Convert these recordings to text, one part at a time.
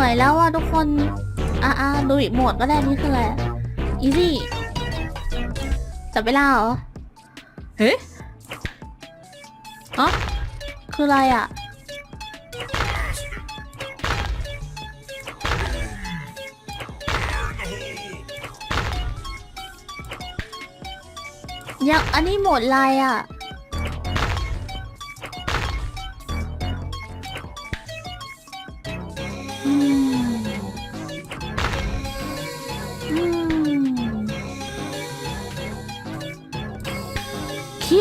นื่อยแล้วอะทุกคน อะอะดูอีกโหมดก็ได้นี่คืออะไรอีซี่จับเวลาเหรอ เฮ้ฮะคืออะไรอะ ยังอันนี้โหมดอะไรอะ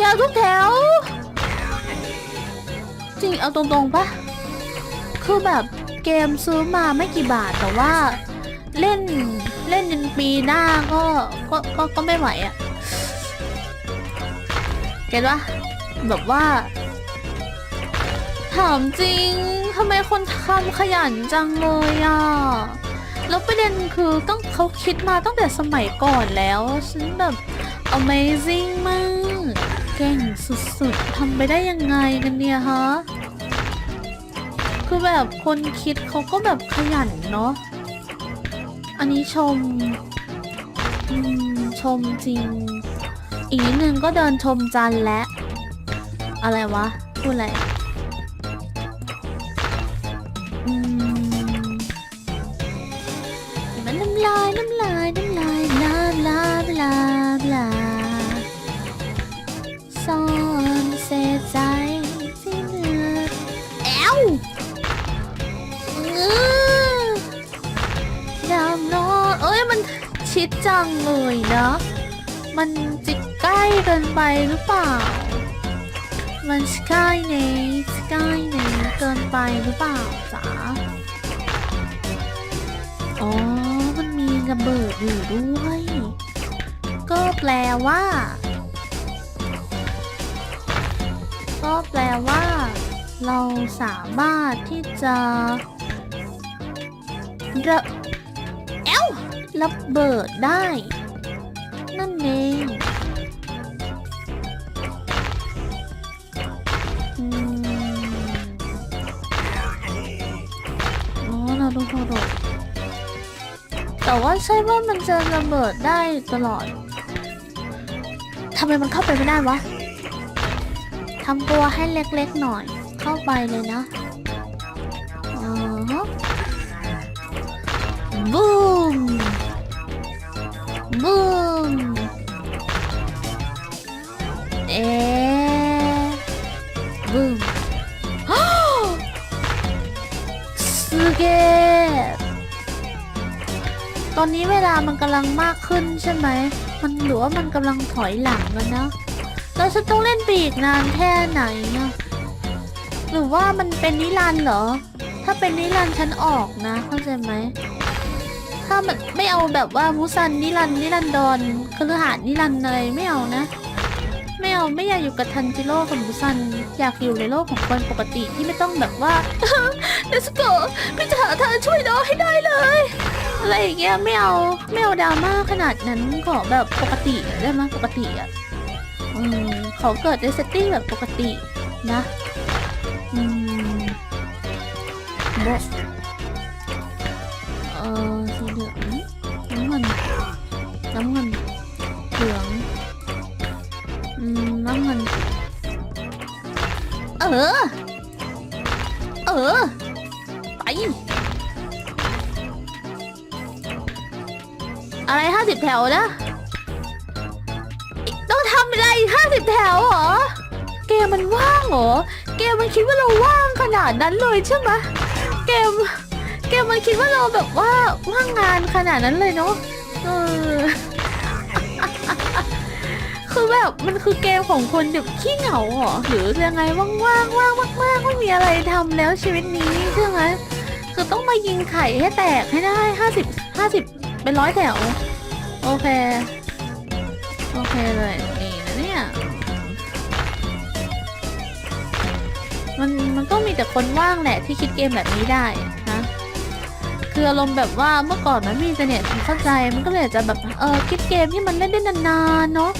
เคลียร์ทุกแถว จริงเอาตรงๆปะคือแบบเกมซื้อมาไม่กี่บาทแต่ว่าเล่นเล่นจนปีหน้าก็ก็ก็ก็ไม่ไหวอะ่ะเก็ตปะแบบว่า ถามจริงทำไมคนทำขยันจังเลยอะแล้วประเด็นคือต้องเขาคิดมาตั้งแต่สมัยก่อนแล้ว ฉันแบบ amazing มาก เก่งสุดๆทำไปได้ยังไงกันเนี่ยฮะ คือแบบคนคิดเขาก็แบบขยันเนาะ อันนี้ชมอืมชมจริง อีกนิดนึงก็เดินชมจันและ อะไรวะ พูดอะไรอืมมันน้ำลายน้ำลายน้ำลาย ชิดจังเลยนะ มันจะใกล้เกินไปหรือเปล่า มันสกายเนสกายเนเกินไปหรือเปล่าจ๊ะอ๋อ มันมีระเบิดอยู่ด้วย ก็แปลว่า ก็แปลว่า เราสามารถที่จะระเอ้ว ระเบิดได้ นั่นเองอ๋อนารูโทโดแต่ว่าใช่ว่ามันจะระเบิดได้ตลอดทำไมมันเข้าไปไม่ได้วะทำตัวให้เล็กๆหน่อย เข้าไปเลยนะอ่าฮะบูม บูมเอ๊บูมสเกตตอนนี้เวลามันกำลังมากขึ้นใช่ไหม มันหรือว่ามันกำลังถอยหลังแล้วนะเราจะต้องเล่นปีกนานแค่ไหนนะหรือว่ามันเป็นนิรันเหรอ ถ้าเป็นนิรันฉันออกนะ เข้าใจไหม ถ้ามันไม่เอาแบบว่ามุซันนิรันดร์นิรันดรคฤหาสน์นิรันดร์อะไรไม่เอานะ ไม่เอาไม่อยากอยู่กับทันจิโร่กับมุซันอยากอยู่ในโลกของคนปกติที่ไม่ต้องแบบว่าเนสโกพี่จะหาทางช่วยน้องให้ได้เลยอะไรอย่างเงี้ยไม่เอาไม่เอาดราม่าขนาดนั้นขอแบบปกติได้ไหมปกติอะอืมขอเกิดในเซตติ้งแบบปกตินะอืมโบ เออ เออ ไป อะไรห้าสิบแถวนะ ต้องทำอะไรห้าสิบแถวเหรอ เกมมันว่างเหรอ เกมมันคิดว่าเราว่างขนาดนั้นเลยใช่ไหมเกม เกมมันคิดว่าเราแบบว่าว่างงานขนาดนั้นเลยเนาะเออ คือแบบมันคือเกมของคนแบบขี้เหงาเหรอหรือยังไงว่างๆว่างมากๆไม่มีอะไรทำแล้วชีวิตนี้ใช่ไหมคือต้องมายิงไข่ให้แตกให้ได้ห้าสิบห้าสิบเป็นร้อยแถว โอเค โอเคเลยนี่นะเนี่ยมันมันต้องมีแต่คนว่างแหละที่คิดเกมแบบนี้ได้นะคืออารมณ์แบบว่าเมื่อก่อนมันมีอินเทอร์เน็ตเข้าใจมันก็เลยจะแบบเออคิดเกมที่มันเล่นได้นานๆเนาะ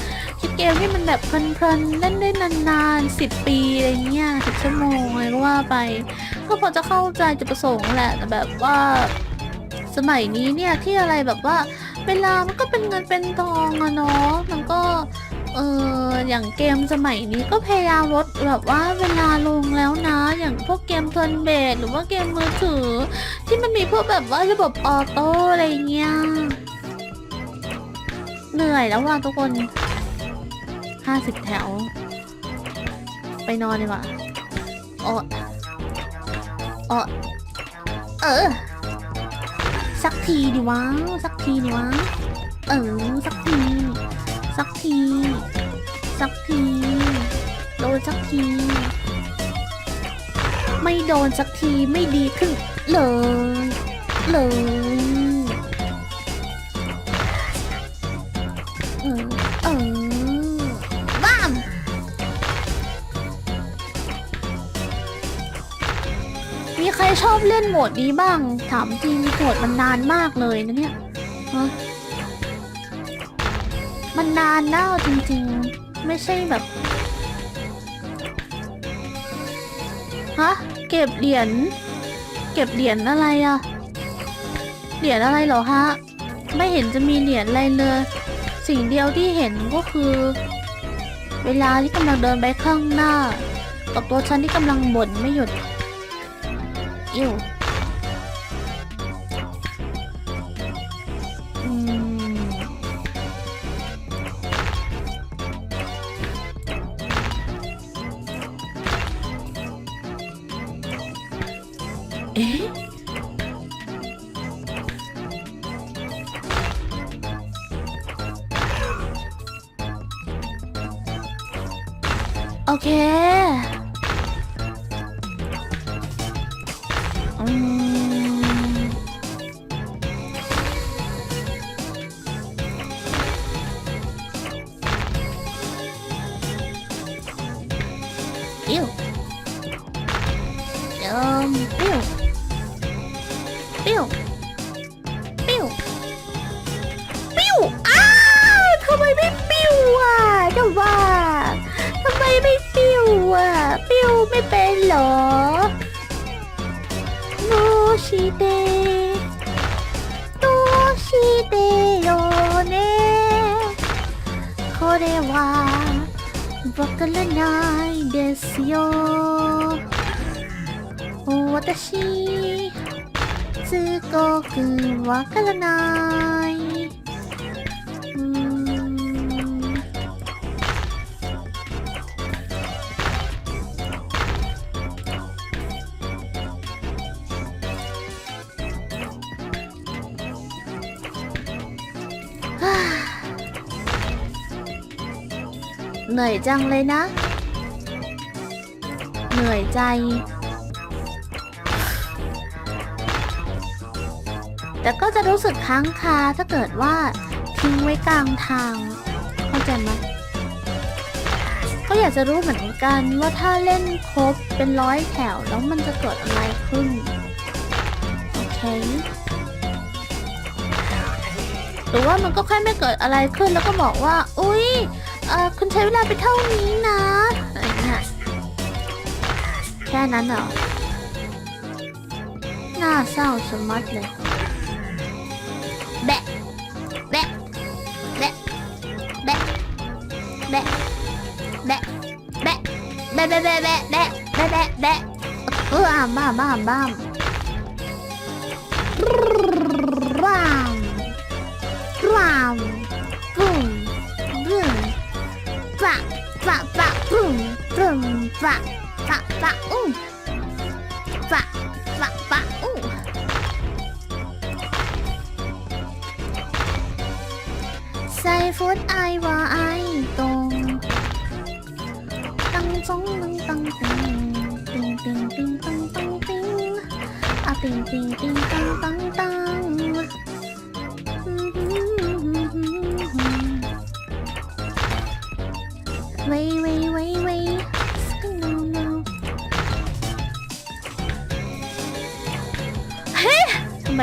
เกมที่มันแบบเพลินๆเล่นได้นานๆสิบปีอะไรเงี้ยสิบชั่วโมงอะไรก็ว่าไปก็พอจะเข้าใจจุดประสงค์แหละแต่แบบว่าสมัยนี้เนี่ยที่อะไรแบบว่า เวลามันก็เป็นเงินเป็นทองอะเนาะมันก็เอออย่างเกมสมัยนี้ก็พยายามลดแบบว่าเวลาลงแล้วนะ อย่างพวกเกมเทิร์นเบสหรือว่าเกมมือถือ ที่มันมีพวกแบบว่าระบบออโต้อะไรเงี้ยเหนื่อยแล้วว่ะทุกคน ห้าสิบแถว ไปนอนดีกว่าโอ้โอเออ สักทีดิวะ สักทีดิวะ เออ สักที สักที สักที โดนสักที ไม่โดนสักทีไม่ดีขึ้นเลย เลย อบเล่นโหมดนี้บ้าง ถามจริงโหมดมันนานมากเลยนะเนี่ยมันนานนะเอาจริงๆ ไม่ใช่แบบ ฮะ เก็บเหรียญ เก็บเหรียญอะไรอะเหรียญอะไรเหรอฮะ ไม่เห็นจะมีเหรียญอะไรเลย สิ่งเดียวที่เห็นก็คือ เวลาที่กำลังเดินไปข้างหน้า กับตัวฉันที่กำลังบ่นไม่หยุด you. Mm. Eh? okay. はわからないですよ。私すごくわからない。 เหนื่อยจังเลยนะ เหนื่อยใจ แต่ก็จะรู้สึกค้างคาถ้าเกิดว่าทิ้งไว้กลางทาง เข้าใจไหมก็อยากจะรู้เหมือนกันว่าถ้าเล่นครบเป็นร้อยแถวแล้วมันจะเกิดอะไรขึ้น โอเคหรือว่ามันก็แค่ไม่เกิดอะไรขึ้นแล้วก็บอกว่า อุ๊ย เออคุณใช้เวลาไปเท่านี้นะแค่นั้นเหรอน่าเศร้าชะมัดเลยแบะแบะแบะแบะแบะแบะแบะแบะแบะแบะแบะแบะแบะแบะแบะเออบ้าบ้าบ้า ปะปะปะอู้ปะปะปะอู้ใส่ฟุตไอว่าไอตรงตังจงตังตังติงติงติงติงตังตังติงอะติงติงติงตังตังตัง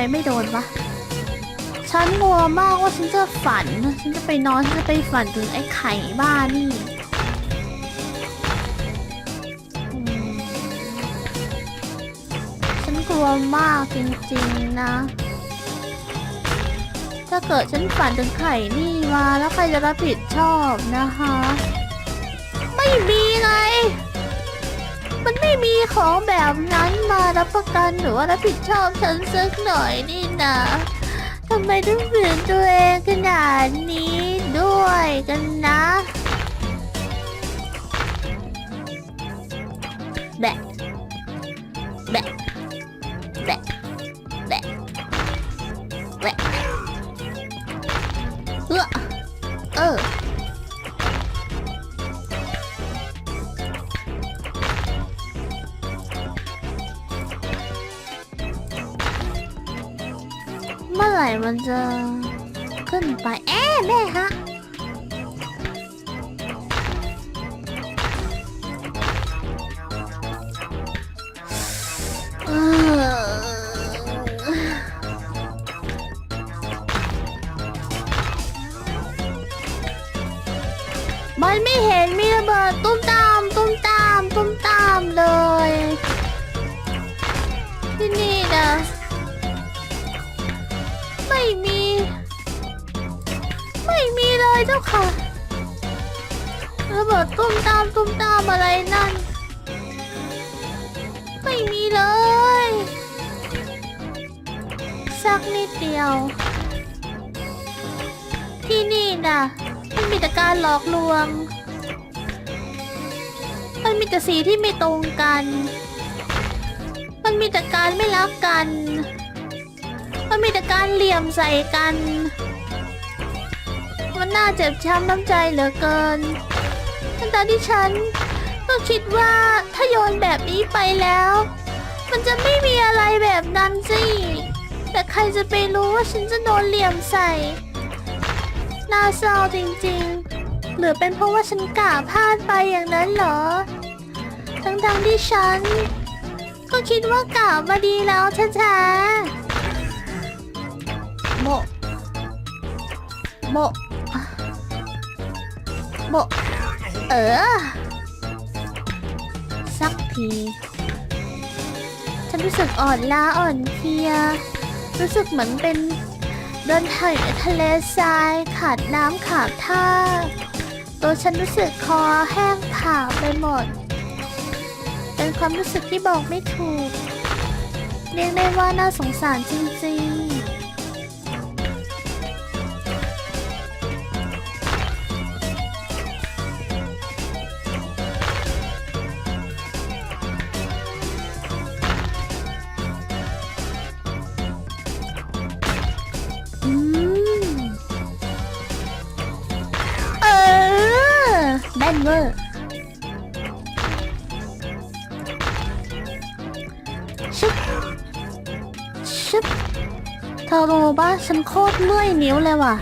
ไมไม่โดนวะฉันกลัวมากว่าฉันจะฝัน ฉันจะไปนอนฉันจะไปฝันถึงไอ้ไข่บ้านี่ฉันกลัวมากจริงๆนะ ถ้าเกิดฉันฝันถึงไข่นี่มาแล้วใครจะรับผิดชอบนะคะ ไม่มีไง มันไม่มีของแบบนั้นมารับประกันหรือว่ารับผิดชอบฉันสักหน่อยนี่นะทำไมต้องฝืนตัวเองขนาดนี้ด้วยกันนะ เมื่อไหร่มันจะขึ้นไปเเจ้าค่ะระเบิดตุ้มตามตุ้มตามอะไรนั่น ไม่มีเลย สักนิดเดียว ที่นี่น่ะมันมีแต่การหลอกลวง มันมีแต่สีที่ไม่ตรงกัน มันมีแต่การไม่รักกัน มันมีแต่การเหลี่ยมใส่กัน มันน่าเจ็บช้ำน้ำใจเหลือเกินทั้งตที่ฉันก็คิดว่าถ้าโยนแบบนี้ไปแล้ว มันจะไม่มีอะไรแบบนั้นสิ แต่ใครจะไปรู้ว่าฉันจะโดนเหลี่ยมใส่ น่าเศร้าจริงๆ หรือเป็นเพราะว่าฉันกะพลาดไปอย่างนั้นเหรอ ทั้งๆที่ฉัน ก็คิดว่ากะมาดีแล้วแท้ๆโมโม โมเออ สักที ฉันรู้สึกอ่อนล้าอ่อนเพลีย รู้สึกเหมือนเป็นเดินทางอยู่ในทะเลทรายขาดน้ำขาดท่า ตัวฉันรู้สึกคอแห้งผากไปหมด เป็นความรู้สึกที่บอกไม่ถูก เรียกได้ว่าน่าสงสารจริงๆ อแบนเวอร์ชุบชุบเธอรู้ปะฉันโคตรเมื่อยนิ้วเลยว่ะ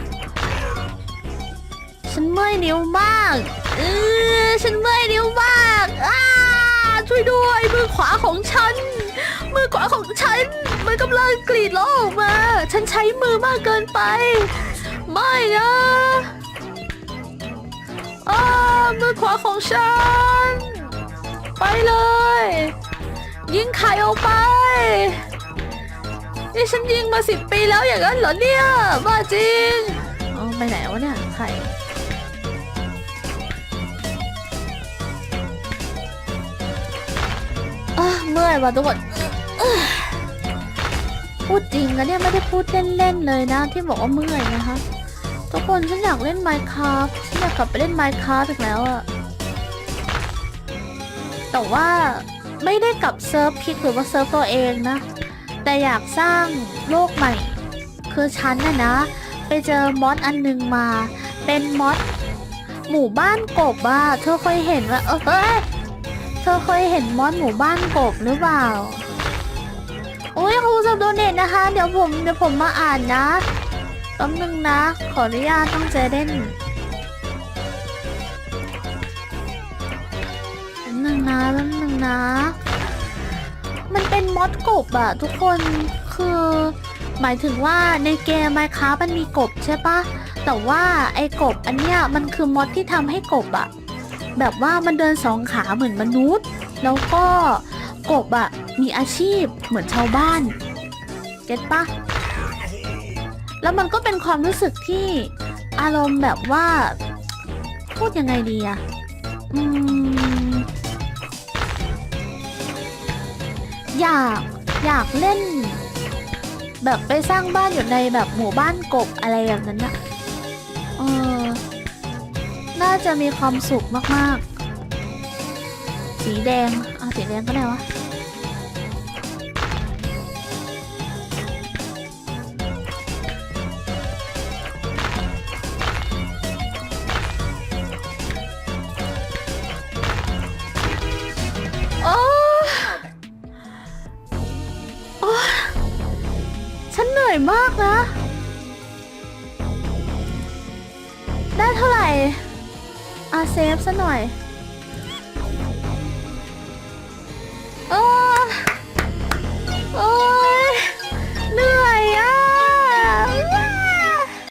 ฉันเมื่อยนิ้วมากเออฉันเมื่อยนิ้วมากอ้าช่วยด้วยมือขวาของฉัน มือขวาของฉัน มันกำลังกรีดร้องออกมา ฉันใช้มือมากเกินไป ไม่นะ มือขวาของฉัน ไปเลย ยิงไข่ออกไป นี่ฉันยิงมาสิบปีแล้วอย่างนั้นเหรอเนี่ยบ้าจริงเอาไปไหนวะเนี่ยไข่อะเมื่อยว่ะทุกคนพูดจริงนะเนี่ยไม่ได้พูดเล่นๆเลยนะ ที่บอกว่าเมื่อยนะคะ ทุกคนฉันอยากเล่น Minecraft ฉันอยากกลับไปเล่น Minecraft อีกแล้วอะแต่ว่าไม่ได้กลับเซิร์ฟพิกหรือว่าเซิร์ฟตัวเองนะ แต่อยากสร้างโลกใหม่ คือฉันน่ะนะ ไปเจอมอดอันหนึงมา เป็นมอดหมู่บ้านกบอะเธอเคยเห็นว่าเออเอ้ยเธอเคยเห็นมอสหมู่บ้านกบหรือเปล่าโอ้ยครูสับโดเนทนะคะ เดี๋ยวผมเดี๋ยวผมมาอ่านนะ แป๊บนึงนะ ขออนุญาตต้องเจเด่นแป๊บนึงนะแป๊บนึงนะ มันเป็นมอสกบอะทุกคนคือ หมายถึงว่าในเกม Minecraft มันมีกบใช่ปะแต่ว่าไอ้กบอันเนี้ยมันคือมอดที่ทำให้กบอะแบบว่ามันเดินสองขาเหมือนมนุษย์ แล้วก็กบอะมีอาชีพเหมือนชาวบ้าน เก็ตปะ แล้วมันก็เป็นความรู้สึกที่อารมณ์แบบว่า พูดยังไงดีอะอืม อยากอยากเล่น แบบไปสร้างบ้านอยู่ในแบบหมู่บ้านกบอะไรแบบนั้นอะเออน่าจะมีความสุขมาก ๆ สีแดง เอาสีแดงก็ได้วะ ซะหน่อย